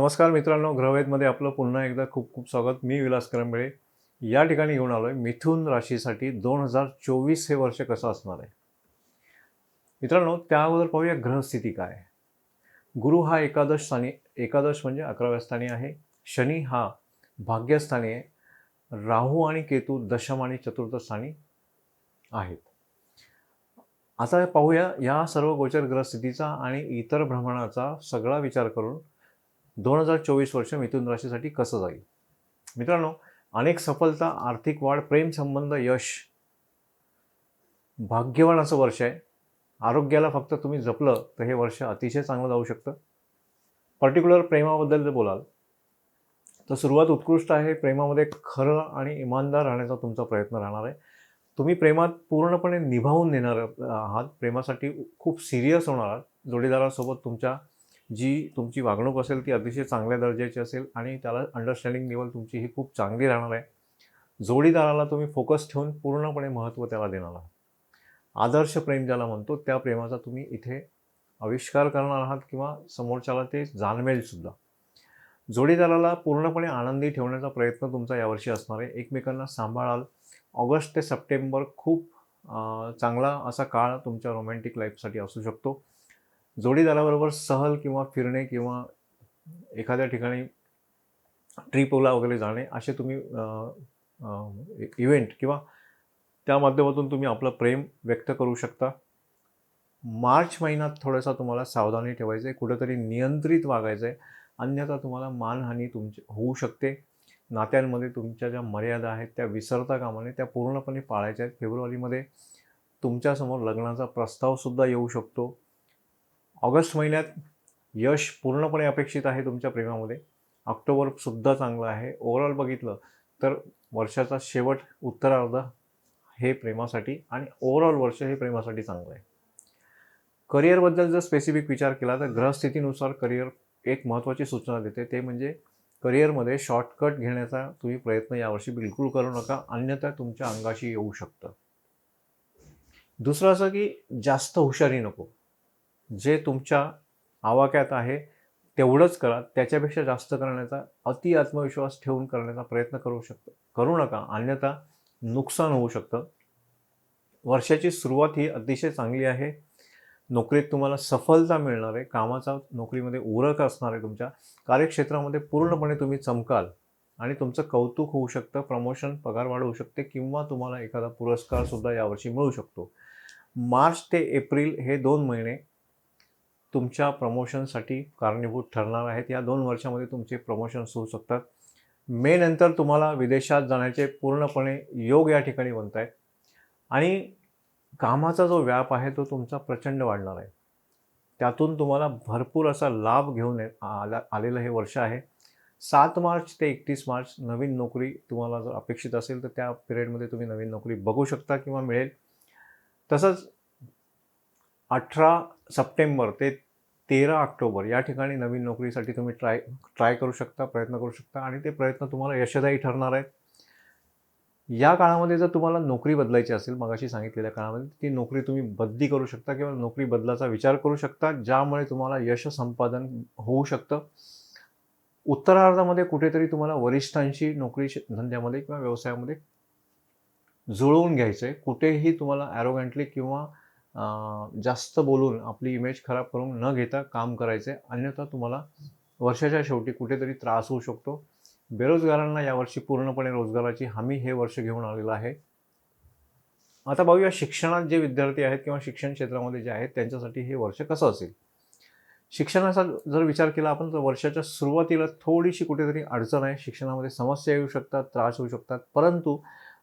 नमस्कार मित्रांनो ग्रहवेदमध्ये आपलं पुन्हा एकदा खूप खूप स्वागत. मी विलास करंबेळे. या ठिकाणी घेऊन आलो आहे मिथुन राशीसाठी दोन हजार चोवीस हे वर्ष कसं असणार आहे? मित्रांनो त्या अगोदर पाहूया ग्रहस्थिती काय आहे. गुरु हा एकादश स्थानी एकादश म्हणजे अकराव्या स्थानी आहे. शनी हा भाग्यस्थानी आहे. राहू आणि केतू दशम आणि चतुर्थ स्थानी आहेत. आता पाहूया या सर्व गोचर ग्रहस्थितीचा आणि इतर भ्रमणाचा सगळा विचार करून दोन हजार चोवीस वर्ष मिथुन राशीसाठी कसं जाईल? मित्रांनो अनेक सफलता आर्थिक वाढ प्रेमसंबंध यश भाग्यवान असं वर्ष आहे. आरोग्याला फक्त तुम्ही जपलं तर हे वर्ष अतिशय चांगलं जाऊ शकतं. पर्टिक्युलर प्रेमाबद्दल जर बोलाल तर सुरुवात उत्कृष्ट आहे. प्रेमामध्ये खरं आणि इमानदार राहण्याचा तुमचा प्रयत्न राहणार आहे. तुम्ही प्रेमात पूर्णपणे निभावून नेणार आहात. प्रेमासाठी खूप सिरियस होणार आहात. जोडीदारासोबत तुमच्या जी तुमची वागणूक असेल ती अतिशय चांगल्या दर्जाची असेल आणि त्याला अंडरस्टँडिंग लेवल तुमची ही खूप चांगली राहणार आहे. जोडीदाराला तुम्ही फोकस ठेवून पूर्णपणे महत्त्व त्याला देणार आहात. आदर्श प्रेम ज्याला म्हणतो त्या प्रेमाचा तुम्ही इथे आविष्कार करणार आहात किंवा समोरच्याला ते जाणवेल सुद्धा. जोडीदाराला पूर्णपणे आनंदी ठेवण्याचा प्रयत्न तुमचा यावर्षी असणार आहे. एकमेकांना सांभाळाल. ऑगस्ट ते सप्टेंबर खूप चांगला असा काळ तुमच्या रोमॅन्टिक लाईफसाठी असू शकतो. जोडीदाराबरोबर सहल किंवा फिरणे किंवा एखाद्या ठिकाणी ट्रिपला वगैरे जाणे असे तुम्ही इव्हेंट किंवा त्या माध्यमातून तुम्ही आपलं प्रेम व्यक्त करू शकता. मार्च महिन्यात थोडासा तुम्हाला सावधानी ठेवायचं आहे कुठंतरी नियंत्रित वागायचं आहे अन्यथा तुम्हाला मानहानी तुमची होऊ शकते. नात्यांमध्ये तुमच्या ज्या मर्यादा आहेत त्या विसरता कामाने त्या पूर्णपणे पाळायच्या आहेत. फेब्रुवारीमध्ये तुमच्यासमोर लग्नाचा प्रस्तावसुद्धा येऊ शकतो. ऑगस्ट महिन्यात यश पूर्णपणे अपेक्षित आहे तुमच्या प्रेमामध्ये. ऑक्टोबरसुद्धा चांगलं आहे. ओव्हरऑल बघितलं तर वर्षाचा शेवट उत्तरार्ध हे प्रेमासाठी आणि ओव्हरऑल वर्ष हे प्रेमासाठी चांगलं आहे. करिअरबद्दल जर स्पेसिफिक विचार केला तर ग्रहस्थितीनुसार करिअर एक महत्त्वाची सूचना देते. ते म्हणजे करिअरमध्ये शॉर्टकट घेण्याचा तुम्ही प्रयत्न यावर्षी बिलकुल करू नका. अन्यथा तुमच्या अंगाशी येऊ शकतं. दुसरं असं की जास्त हुशारी नको. जे तुमच्या आवाक्यात आहे तेवढंच करा. त्याच्यापेक्षा जास्त करण्याचा अति आत्मविश्वास ठेवून करण्याचा प्रयत्न करू शकतो. करू नका. अन्यथा नुकसान होऊ शकतं. वर्षाची सुरुवात ही अतिशय चांगली आहे. नोकरीत तुम्हाला सफलता मिळणार आहे. कामाचा नोकरीमध्ये उरक असणार आहे तुमच्या. कार्यक्षेत्रामध्ये पूर्णपणे तुम्ही चमकाल आणि तुमचं कौतुक होऊ शकतं. प्रमोशन पगार होऊ शकते किंवा तुम्हाला एखादा पुरस्कारसुद्धा यावर्षी मिळू शकतो. मार्च ते एप्रिल हे दोन महिने तुमच्या प्रमोशनसाठी कारणीभूत ठरणार आहेत. या दोन वर्षामध्ये तुमचे प्रमोशन्स होऊ शकतात. मे नंतर तुम्हाला विदेशात जाण्याचे पूर्णपणे योग या ठिकाणी बनत आहेत आणि कामाचा जो व्याप आहे तो तुमचा प्रचंड वाढणार आहे. त्यातून तुम्हाला भरपूर असा लाभ घेऊन ये- आला आलेलं हे वर्ष आहे. सात मार्च ते एकतीस मार्च नवीन नोकरी तुम्हाला जर अपेक्षित असेल तर त्या पिरियडमध्ये तुम्ही नवीन नोकरी बघू शकता किंवा मिळेल. तसंच अठरा सप्टेंबर ते तेरा ऑक्टोबर या ठिकाणी नवीन नोकरीसाठी तुम्ही ट्राय ट्राय करू शकता प्रयत्न करू शकता आणि ते प्रयत्न तुम्हाला यशदायी ठरणार आहेत. या काळामध्ये जर तुम्हाला नोकरी बदलायची असेल मगाशी सांगितलेल्या काळामध्ये ती नोकरी तुम्ही बदली करू शकता किंवा नोकरी बदलाचा विचार करू शकता ज्यामुळे तुम्हाला यश संपादन होऊ शकतं. उत्तरार्धामध्ये कुठेतरी तुम्हाला वरिष्ठांशी नोकरी धंद्यामध्ये किंवा व्यवसायामध्ये जुळवून घ्यायचं आहे कुठेही तुम्हाला ॲरोगंटली किंवा जास्त बोलून आपली इमेज खराब करून न घेता काम करायचे. अन्यथा तुम्हाला वर्षाच्या शेवटी कुठेतरी त्रास होऊ शकतो. बेरोजगारांना यावर्षी पूर्णपणे रोजगाराची हमी हे वर्ष घेऊन आलेलं आहे. आता पाहूया शिक्षणात जे विद्यार्थी आहेत किंवा शिक्षण क्षेत्रामध्ये जे आहेत त्यांच्यासाठी हे वर्ष कसं असेल? शिक्षणाचा जर विचार केला आपण तर वर्षाच्या सुरुवातीला थोडीशी कुठेतरी अडचण आहे. शिक्षणामध्ये समस्या येऊ शकतात त्रास होऊ शकतात. परंतु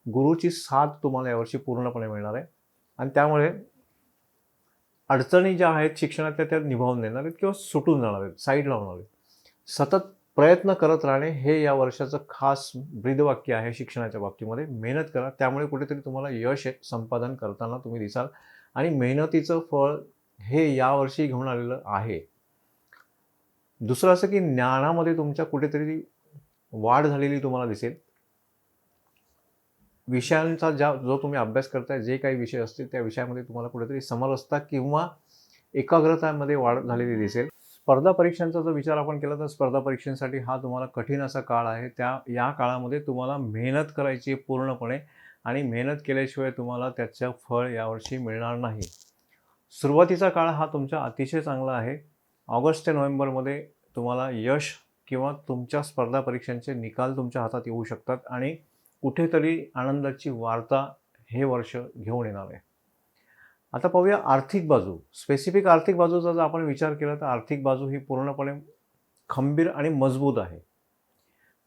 गुरुची साथ तुम्हाला यावर्षी पूर्णपणे मिळणार आहे. आणि त्यामुळे अडचणी ज्या आहेत शिक्षणातल्या त्या निभावून देणार आहेत किंवा सुटून जाणार आहेत साईड लावणार आहेत. सतत प्रयत्न करत राहणे हे या वर्षाचं खास ब्रीदवाक्य आहे शिक्षणाच्या बाबतीमध्ये. मेहनत करा त्यामुळे कुठेतरी तुम्हाला यश संपादन करताना तुम्ही दिसाल. आणि मेहनतीचं फळ हे यावर्षी घेऊन आलेलं आहे. दुसरं असं की ज्ञानामध्ये तुमच्या कुठेतरी वाढ झालेली तुम्हाला दिसेल. विषयांचा ज्या जो तुम्ही अभ्यास करताय जे काही विषय असतील त्या विषयामध्ये तुम्हाला कुठेतरी समरसता किंवा एकाग्रतामध्ये वाढ झालेली दिसेल. स्पर्धा परीक्षांचा जर विचार आपण केला तर स्पर्धा परीक्षांसाठी हा तुम्हाला कठीण असा काळ आहे. त्या या काळामध्ये तुम्हाला मेहनत करायची पूर्णपणे आणि मेहनत केल्याशिवाय तुम्हाला त्याचं फळ यावर्षी मिळणार नाही. सुरुवातीचा काळ हा तुमचा अतिशय चांगला आहे. ऑगस्ट ते नोव्हेंबरमध्ये तुम्हाला यश किंवा तुमच्या स्पर्धा परीक्षांचे निकाल तुमच्या हातात येऊ शकतात आणि कुठेतरी आनंदाची वार्ता हे वर्ष घेऊन येणार आहे. आता पाहूया आर्थिक बाजू. स्पेसिफिक आर्थिक बाजूचा जर आपण विचार केला तर आर्थिक बाजू ही पूर्णपणे खंबीर आणि मजबूत आहे.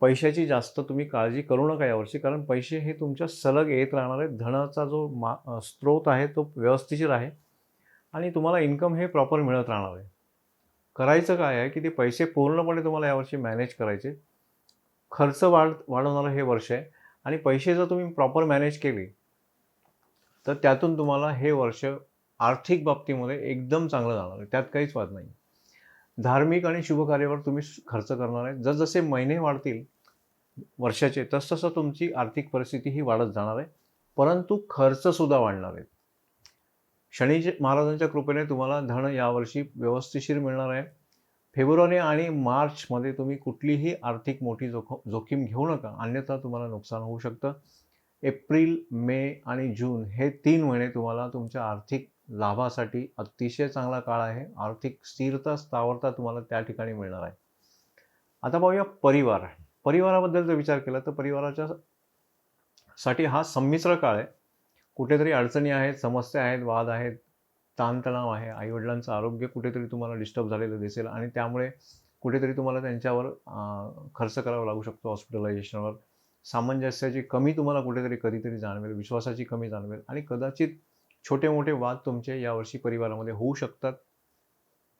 पैशाची जास्त तुम्ही काळजी करू नका यावर्षी कारण पैसे हे तुमच्या सलग येत राहणार आहे धनाचा जो मा स्रोत आहे तो व्यवस्थिशीर आहे. आणि तुम्हाला इन्कम हे प्रॉपर मिळत राहणार आहे. करायचं काय आहे की ते पैसे पूर्णपणे तुम्हाला यावर्षी मॅनेज करायचे. खर्च वाढ वाढवणारं हे वर्ष आहे. आणि पैसे जर तुम्ही प्रॉपर मॅनेज केले तर त्यातून तुम्हाला हे वर्ष आर्थिक बाबतीमध्ये एकदम चांगलं जाणार आहे. त्यात काहीच वाद नाही. धार्मिक आणि शुभ कार्यावर तुम्ही खर्च करणार आहे. जसजसे महिने वाढतील वर्षाचे तसतसं तुमची आर्थिक परिस्थिती ही वाढत जाणार आहे. परंतु खर्चसुद्धा वाढणार आहेत शनी महाराजांच्या कृपेने तुम्हाला धन यावर्षी व्यवस्थिशीर मिळणार आहे. फेब्रुवारी आणि मार्चमध्ये तुम्ही कुठलीही आर्थिक मोठी जोख जोखीम घेऊ नका. अन्यथा तुम्हाला नुकसान होऊ शकतं. एप्रिल मे आणि जून हे तीन महिने तुम्हाला तुमच्या आर्थिक लाभासाठी अतिशय चांगला काळ आहे. आर्थिक स्थिरता स्थावरता तुम्हाला त्या ठिकाणी मिळणार आहे. आता पाहूया परिवार. परिवाराबद्दल जर विचार केला तर परिवाराच्या साठी हा संमिश्र काळ आहे. कुठेतरी अडचणी आहेत समस्या आहेत वाद आहेत ताणतणाव आहे आईवडिलांचं आरोग्य कुठेतरी तुम्हाला डिस्टर्ब झालेलं दिसेल आणि त्यामुळे कुठेतरी तुम्हाला त्यांच्यावर खर्च करावा लागू शकतो हॉस्पिटलायझेशनवर सामंजस्याची कमी तुम्हाला कुठेतरी कधीतरी जाणवेल विश्वासाची कमी जाणवेल आणि कदाचित छोटे मोठे वाद तुमचे यावर्षी परिवारामध्ये होऊ शकतात.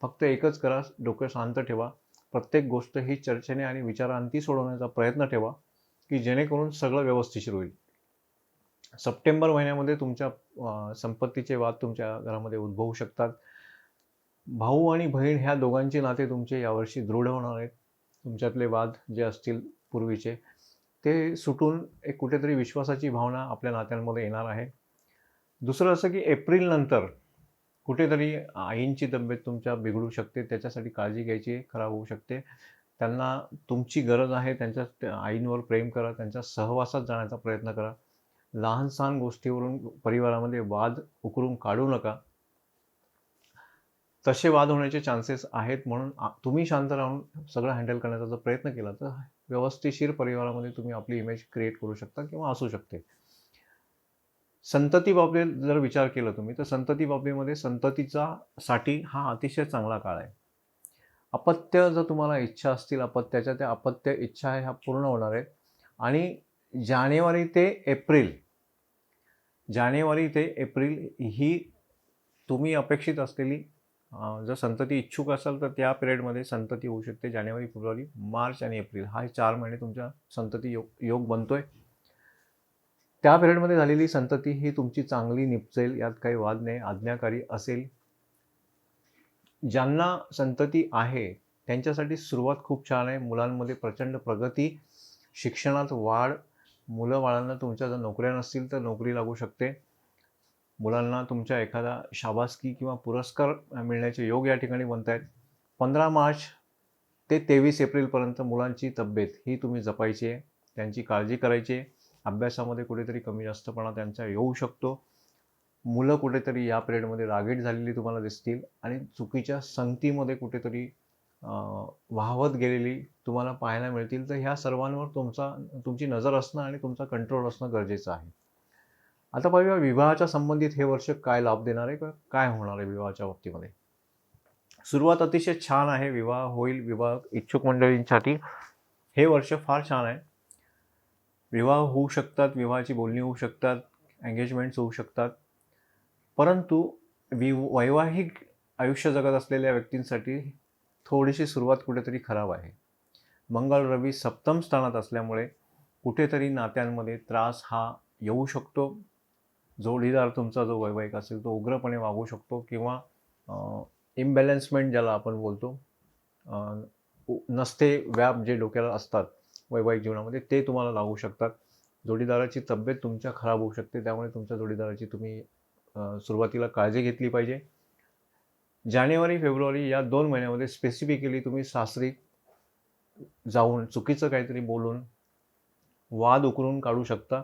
फक्त एकच करा डोकं शांत ठेवा. प्रत्येक गोष्ट ही चर्चेने आणि विचारांती सोडवण्याचा प्रयत्न ठेवा की जेणेकरून सगळं व्यवस्थिशीर होईल. सप्टेंबर महिन्यामध्ये तुमच्या संपत्तीचे वाद तुमच्या घरामध्ये उद्भवू शकतात. भाऊ आणि बहीण ह्या दोघांचे नाते तुमचे यावर्षी दृढ होणार आहेत. तुमच्यातले वाद जे असतील पूर्वीचे ते सुटून एक कुठेतरी विश्वासाची भावना आपल्या नात्यांमध्ये येणार आहे. दुसरं असं की एप्रिल नंतर कुठेतरी आईंची तब्येत तुमच्या बिघडू शकते त्याच्यासाठी काळजी घ्यायची खराब होऊ शकते. त्यांना तुमची गरज आहे त्यांच्या आईंवर प्रेम करा त्यांच्या सहवासात जाण्याचा प्रयत्न करा. लहान सहान गोष्टीवरून परिवारामध्ये वाद उकरून काढू नका. तसे वाद होण्याचे चान्सेस आहेत म्हणून तुम्ही शांत राहून सगळं हँडल करण्याचा जर प्रयत्न केला तर व्यवस्थिशीर परिवारामध्ये तुम्ही आपली इमेज क्रिएट करू शकता किंवा असू शकते. संतती बाबतीत जर विचार केला तुम्ही तर संतती बाबतीमध्ये संततीचा साठी हा अतिशय चांगला काळ आहे. अपत्य जर तुम्हाला इच्छा असतील अपत्याच्या त्या अपत्य इच्छा आहे ह्या पूर्ण होणार आहेत आणि जानेवारी ते एप्रिल. जानेवारी ते एप्रिल ही तुम्ही अपेक्षित असलेली जर संतती इच्छुक असाल तर त्या पिरियडमध्ये संतती होऊ शकते. जानेवारी फेब्रुवारी मार्च आणि एप्रिल हा चार महिने तुमच्या संतती योग योग बनतोय. त्या पिरियडमध्ये झालेली संतती ही तुमची चांगली निपजेल यात काही वाद नाही आज्ञाकारी असेल. ज्यांना संतती आहे त्यांच्यासाठी सुरुवात खूप छान आहे. मुलांमध्ये प्रचंड प्रगती शिक्षणात वाढ मुलं बाळांना तुमच्या जर नोकऱ्या नसतील तर नोकरी लागू शकते. मुलांना तुमच्या एखादा शाबासकी किंवा पुरस्कार मिळण्याचे योग या ठिकाणी बनत आहेत पंधरा मार्च ते तेवीस एप्रिलपर्यंत मुलांची तब्येत ही तुम्ही जपायची आहे. त्यांची काळजी करायची आहे. अभ्यासामध्ये कुठेतरी कमी जास्तपणा त्यांचा येऊ शकतो. मुलं कुठेतरी या पिरियडमध्ये रागीट झालेली तुम्हाला दिसतील आणि चुकीच्या संगतीमध्ये कुठेतरी वाहवत गेलेली तुम्हाला पाहायला मिळतील. तर ह्या सर्वांवर तुमचा तुमची नजर असणं आणि तुमचा कंट्रोल असणं गरजेचं आहे. आता पाहूया विवाहाच्या संबंधित हे वर्ष काय लाभ देणार आहे किंवा काय होणार आहे विवाहाच्या बाबतीमध्ये? सुरुवात अतिशय छान आहे. विवाह होईल विवाह इच्छुक मंडळींसाठी हे वर्ष फार छान आहे. विवाह होऊ शकतात विवाहाची बोलणी होऊ शकतात एंगेजमेंट्स होऊ शकतात. परंतु वि वैवाहिक आयुष्य जगत असलेल्या व्यक्तींसाठी थोडीशी सुरुवात कुठेतरी खराब आहे. मंगळ रवी सप्तम स्थानात असल्यामुळे कुठेतरी नात्यांमध्ये त्रास हा येऊ शकतो. जोडीदार तुमचा जो वैवाहिक असेल तो उग्रपणे वागू शकतो किंवा इम्बॅलन्समेंट ज्याला आपण बोलतो नसते व्याप जे डोक्याला असतात वैवाहिक जीवनामध्ये ते तुम्हाला लागू शकतात. जोडीदाराची तब्येत तुमच्या खराब होऊ शकते. त्यामुळे तुमच्या जोडीदाराची तुम्ही सुरुवातीला काळजी घेतली पाहिजे. जानेवारी फेब्रुवारी या दोन महिन्यामध्ये स्पेसिफिकली तुम्ही सासरी जाऊन चुकीचं काहीतरी बोलून वाद उकरून काढू शकता.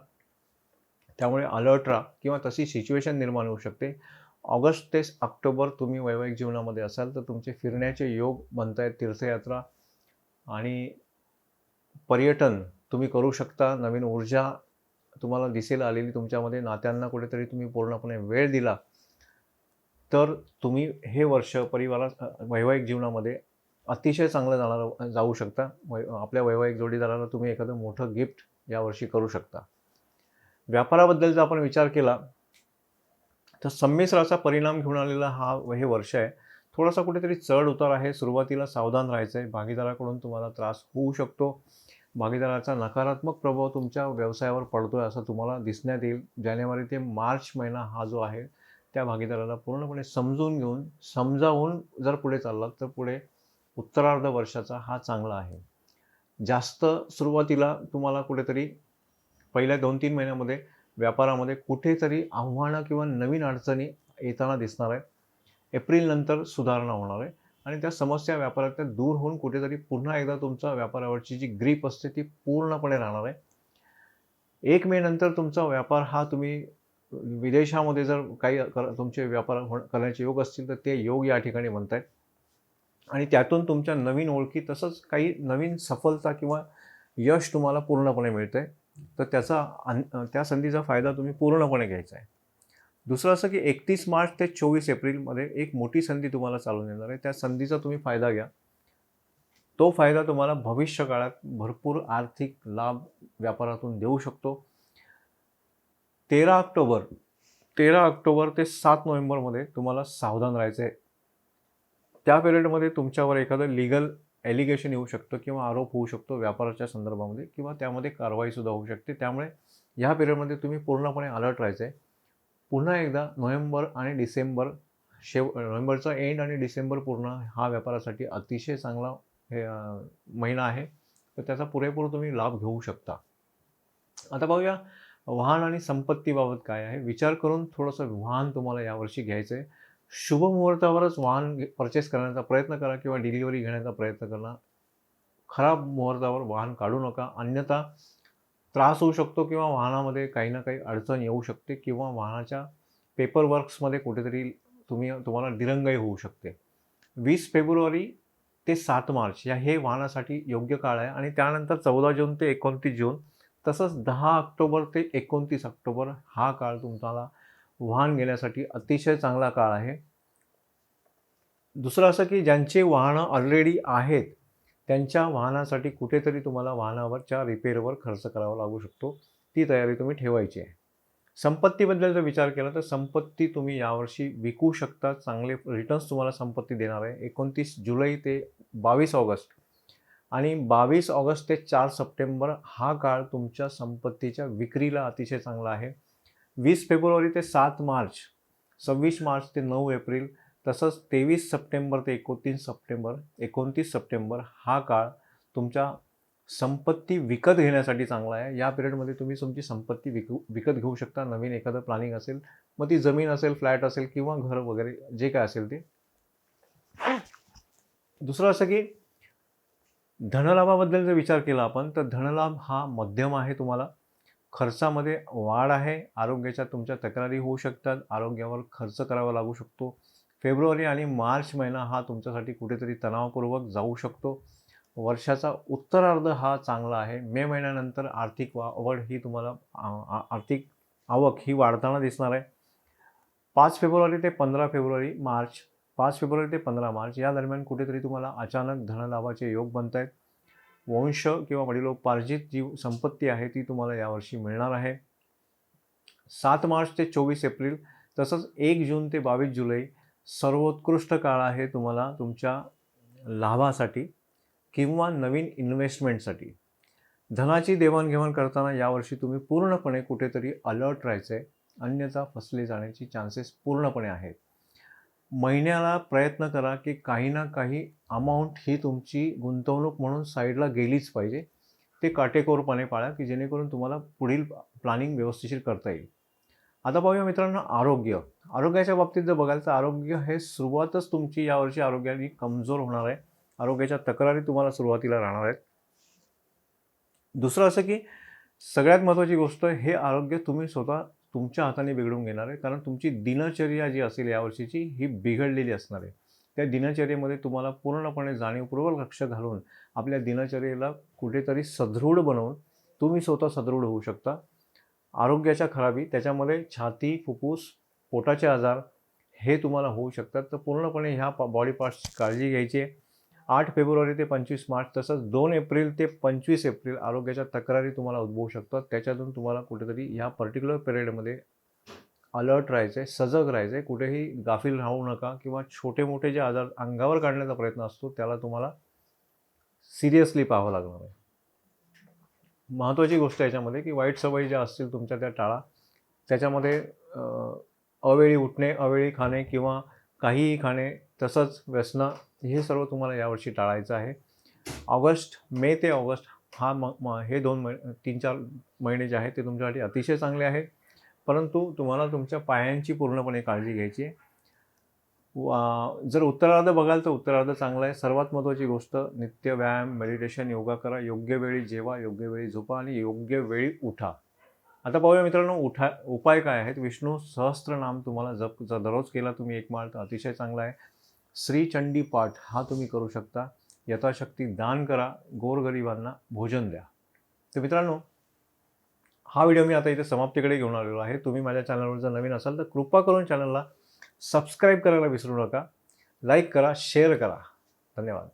त्यामुळे अलर्ट राहा किंवा तशी सिच्युएशन निर्माण होऊ शकते. ऑगस्ट ते ऑक्टोबर तुम्ही वैवाहिक जीवनामध्ये असाल तर तुमचे फिरण्याचे योग बनत आहेत तीर्थयात्रा आणि पर्यटन तुम्ही करू शकता. नवीन ऊर्जा तुम्हाला दिसेल आलेली तुमच्यामध्ये. नात्यांना कुठेतरी तुम्ही पूर्णपणे वेळ दिला. तर तुम्ही हे वर्ष परिवारात वैवाहिक जीवनामध्ये अतिशय चांगलं जाणार जाऊ शकता. वै आपल्या वैवाहिक जोडीदाराला तुम्ही एखादं मोठं गिफ्ट यावर्षी करू शकता. व्यापाराबद्दल जर आपण विचार केला तर संमिश्राचा परिणाम घेऊन आलेला हा हे वर्ष आहे. थोडासा कुठेतरी चढ उतार आहे. सुरुवातीला सावधान राहायचं आहे भागीदाराकडून तुम्हाला त्रास होऊ शकतो. भागीदाराचा नकारात्मक प्रभाव तुमच्या व्यवसायावर पडतो आहे असं तुम्हाला दिसण्यात येईल. जानेवारी ते मार्च महिना हा जो आहे त्या भागीदाराला पूर्णपणे समजून घेऊन समजावून जर पुढे चाललात तर पुढे उत्तरार्ध वर्षाचा हा चांगला आहे. जास्त सुरुवातीला तुम्हाला कुठेतरी पहिल्या दोन तीन महिन्यामध्ये व्यापारामध्ये कुठेतरी आव्हानं किंवा नवीन अडचणी येताना दिसणार आहेत. एप्रिलनंतर सुधारणा होणार आहे आणि त्या समस्या व्यापारातल्या दूर होऊन कुठेतरी पुन्हा एकदा तुमचा व्यापारावरची जी ग्रीप असते ती पूर्णपणे राहणार आहे. एक मे नंतर तुमचा व्यापार हा तुम्ही विदेशामध्ये जर काही कर तुमचे व्यापार हो करण्याचे योग असतील तर ते योग या ठिकाणी बनत आणि त्यातून तुमच्या नवीन ओळखी तसंच काही नवीन सफलता किंवा यश तुम्हाला पूर्णपणे मिळतं आहे तर त्याचा अन त्या संधीचा फायदा तुम्ही पूर्णपणे घ्यायचा आहे. दुसरं असं की एकतीस मार्च ते चोवीस एप्रिलमध्ये एक मोठी संधी तुम्हाला चालून येणार आहे. त्या संधीचा तुम्ही फायदा घ्या. तो फायदा तुम्हाला भविष्य काळात भरपूर आर्थिक लाभ व्यापारातून देऊ शकतो. तेरा ऑक्टोबर. तेरा ऑक्टोबर ते सात नोव्हेंबरमध्ये तुम्हाला सावधान राहायचं आहे. त्या पिरियडमध्ये तुमच्यावर एखादं लिगल ॲलिगेशन येऊ शकतं किंवा आरोप होऊ शकतो व्यापाराच्या संदर्भामध्ये किंवा त्यामध्ये कारवाईसुद्धा होऊ शकते. त्यामुळे ह्या पिरियडमध्ये तुम्ही पूर्णपणे अलर्ट राहायचं आहे. पुन्हा एकदा नोव्हेंबर आणि डिसेंबर शेव नोव्हेंबरचा एंड आणि डिसेंबर पूर्ण हा व्यापारासाठी अतिशय चांगला हे महिना आहे. तर त्याचा पुरेपूर तुम्ही लाभ घेऊ शकता. आता पाहूया वाहन आणि संपत्तीबाबत काय आहे? विचार करून थोडंसं वाहन तुम्हाला यावर्षी घ्यायचं आहे शुभ मुहूर्तावरच वाहन परचेस करण्याचा प्रयत्न करा किंवा डिलिव्हरी घेण्याचा प्रयत्न करा. खराब मुहूर्तावर वाहन काढू नका. अन्यथा त्रास होऊ शकतो किंवा वाहनामध्ये काही ना काही अडचण येऊ शकते किंवा वाहनाच्या पेपर वर्क्समध्ये कुठेतरी तुम्ही तुम्हाला दिरंगाई होऊ शकते. वीस फेब्रुवारी ते सात मार्च या हे वाहनासाठी योग्य काळ आहे आणि त्यानंतर चौदा जून ते एकोणतीस जून तसंच दहा ऑक्टोबर ते एकोणतीस ऑक्टोबर हा काळ तुम्हाला वाहन घेण्यासाठी अतिशय चांगला काळ आहे. दुसरं असं की ज्यांचे वाहनं ऑलरेडी आहेत त्यांच्या वाहनासाठी कुठेतरी तुम्हाला वाहनावरच्या रिपेअरवर खर्च करावा लागू शकतो. ती तयारी तुम्ही ठेवायची आहे. संपत्तीबद्दल जर विचार केला तर संपत्ती तुम्ही यावर्षी विकू शकता. चांगले रिटर्न्स तुम्हाला संपत्ती देणार आहे. एकोणतीस जुलै ते बावीस ऑगस्ट आणि बावीस ऑगस्ट ते चार सप्टेंबर हा काळ तुमच्या संपत्तीच्या विक्रीला अतिशय चांगला आहे. वीस फेब्रुवारी ते सात मार्च सव्वीस मार्च ते नऊ एप्रिल तसंच तेवीस सप्टेंबर ते एकोणतीस सप्टेंबर एकोणतीस सप्टेंबर हा काळ तुमच्या संपत्ती विकत घेण्यासाठी चांगला आहे. या पिरियडमध्ये तुम्ही तुमची संपत्ती विकू विकत घेऊ शकता. नवीन एखादं प्लॅनिंग असेल मग ती जमीन असेल फ्लॅट असेल किंवा घर वगैरे जे काय असेल ते. दुसरं असं की धनलाभाबद्दल जर विचार केला आपण तर धनलाभ हा मध्यम आहे तुम्हाला. खर्चामध्ये वाढ आहे आरोग्याच्या तुमच्या तक्रारी होऊ शकतात आरोग्यावर खर्च करावा लागू शकतो. फेब्रुवारी आणि मार्च महिना हा तुमच्यासाठी कुठेतरी तणावपूर्वक जाऊ शकतो. वर्षाचा उत्तरार्ध हा चांगला आहे. मे महिन्यानंतर आर्थिक वा ही तुम्हाला आर्थिक आवक ही वाढताना दिसणार आहे. पाच फेब्रुवारी ते पंधरा फेब्रुवारी मार्च पाच फेब्रुवारी ते पंधरा मार्च या दरम्यान कुठेतरी तुम्हाला अचानक धनलाभाचे योग बनत आहेत वंश किंवा वडिलोपार्जित जी संपत्ती आहे ती तुम्हाला यावर्षी मिळणार आहे. सात मार्च ते चोवीस एप्रिल तसंच एक जून ते बावीस जुलै सर्वोत्कृष्ट काळ आहे तुम्हाला तुमच्या लाभासाठी किंवा नवीन इन्व्हेस्टमेंटसाठी. धनाची देवाणघेवाण करताना यावर्षी तुम्ही पूर्णपणे कुठेतरी अलर्ट राहायचं आहे अन्यथा फसले जाण्याची चान्सेस पूर्णपणे आहेत. महिन्याला प्रयत्न करा की काही ना काही अमाऊंट ही तुमची गुंतवणूक म्हणून साईडला गेलीच पाहिजे. ते काटेकोरपणे पाळा की जेणेकरून तुम्हाला पुढील प्लॅनिंग व्यवस्थिशीर करता येईल. आता पाहूया मित्रांनो आरोग्य. आरोग्याच्या बाबतीत जर बघाल तर आरोग्य हे सुरुवातच तुमची यावर्षी आरोग्याने कमजोर होणार आहे. आरोग्याच्या तक्रारी तुम्हाला सुरुवातीला राहणार आहेत. दुसरं असं की सगळ्यात महत्त्वाची गोष्ट हे आरोग्य तुम्ही स्वतः तुमच्या हाताने बिघडून घेणार आहे. कारण तुमची दिनचर्या जी असेल यावर्षीची ही बिघडलेली असणार आहे. त्या दिनचर्येमध्ये तुम्हाला पूर्णपणे जाणीवपूर्वक लक्ष घालून आपल्या दिनचर्येला कुठेतरी सदृढ बनवून तुम्ही स्वतः सदृढ होऊ शकता. आरोग्याच्या खराबी त्याच्यामध्ये छाती फुफ्फुस पोटाचे आजार हे तुम्हाला होऊ शकतात. तर पूर्णपणे ह्या बॉडी पार्ट्सची काळजी घ्यायची आहे. आठ फेब्रुवारी ते पंचवीस मार्च तसंच दोन एप्रिल ते पंचवीस एप्रिल आरोग्याच्या तक्रारी तुम्हाला उद्भवू शकतात. त्याच्यातून तुम्हाला कुठेतरी ह्या पर्टिक्युलर पिरियडमध्ये अलर्ट राहायचं आहे सजग राहायचं आहे कुठेही गाफील राहू नका किंवा छोटे मोठे जे आजार अंगावर काढण्याचा प्रयत्न असतो त्याला तुम्हाला सिरियसली पाहावं लागणार आहे. महत्त्वाची गोष्ट याच्यामध्ये की वाईट सवयी ज्या असतील तुमच्या त्या टाळा. त्याच्यामध्ये अवेळी उठणे अवेळी खाणे किंवा काहीही खाणे तसंच व्यसनं हे सर्व तुम्हाला यावर्षी टाळायचं आहे. ऑगस्ट मे ते ऑगस्ट हा म म हे दोन महि तीन चार महिने जे आहेत ते तुमच्यासाठी अतिशय चांगले आहे. परंतु तुम्हाला तुमच्या पायांची पूर्णपणे काळजी घ्यायची आहे. जर उत्तरार्ध बघाल तर उत्तरार्ध चांगला आहे. सर्वात महत्त्वाची गोष्ट नित्य व्यायाम मेडिटेशन योगा करा. योग्य वेळी जेवा योग्य वेळी झोपा आणि योग्य वेळी उठा. आता पाहूया मित्रांनो उठा उपाय काय आहेत? विष्णू सहस्त्रनाम तुम्हाला जप जर दररोज केला तुम्ही एक माळ तर अतिशय चांगला आहे. श्रीचंडी पाठ हा तुम्ही करू शकता. यथाशक्ती दान करा गोरगरिबांना भोजन द्या. तर मित्रांनो हा व्हिडिओ मी आता इथे समाप्तीकडे घेऊन आलेलो आहे. तुम्ही माझ्या चॅनलवर जर नवीन असाल तर कृपा करून चॅनलला सबस्क्राईब करायला विसरू नका. लाईक करा शेअर करा. धन्यवाद.